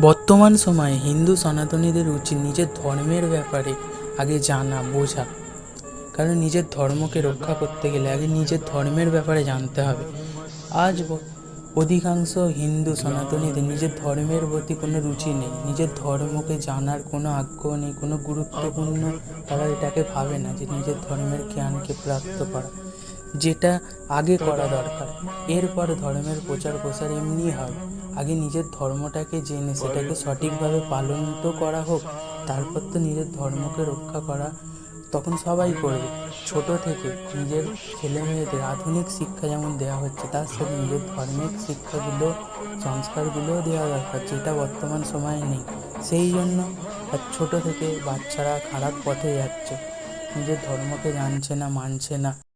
বর্তমান সময়ে হিন্দু সনাতনীদের উচিত নিজের ধর্মের ব্যাপারে আগে জানা, বোঝা। কারণ নিজের ধর্মকে রক্ষা করতে গেলে আগে নিজের ধর্মের ব্যাপারে জানতে হবে। আজ অধিকাংশ হিন্দু সনাতনীদের নিজের ধর্মের প্রতি কোনো রুচি নেই। নিজের ধর্মকে জানার কোনো আগ্রহ নেই, কোনো গুরুত্বপূর্ণ তারা এটাকে ভাবে না যে নিজের ধর্মের জ্ঞানকে প্রাপ্ত করা, যেটা আগে করা দরকার। এরপর ধর্মের প্রচার প্রসার এমনি হয়। আগে নিজের ধর্মটাকে জেনে, সেটাকে সঠিকভাবে পালন তো করা হোক, তারপর তো নিজের ধর্মকে রক্ষা করা তখন সবাই করবে। ছোট থেকে নিজের ছেলে মেয়েদের আধুনিক শিক্ষা যেমন দেওয়া হচ্ছে, তার সাথে নিজের ধর্মের শিক্ষাগুলো, সংস্কারগুলোও দেওয়া দরকার, যেটা বর্তমান সময়ে নেই। সেই জন্য আর ছোট থেকে বাচ্চারা খারাপ পথে যাচ্ছে। নিজের ধর্মকে জানছে না, মানছে না।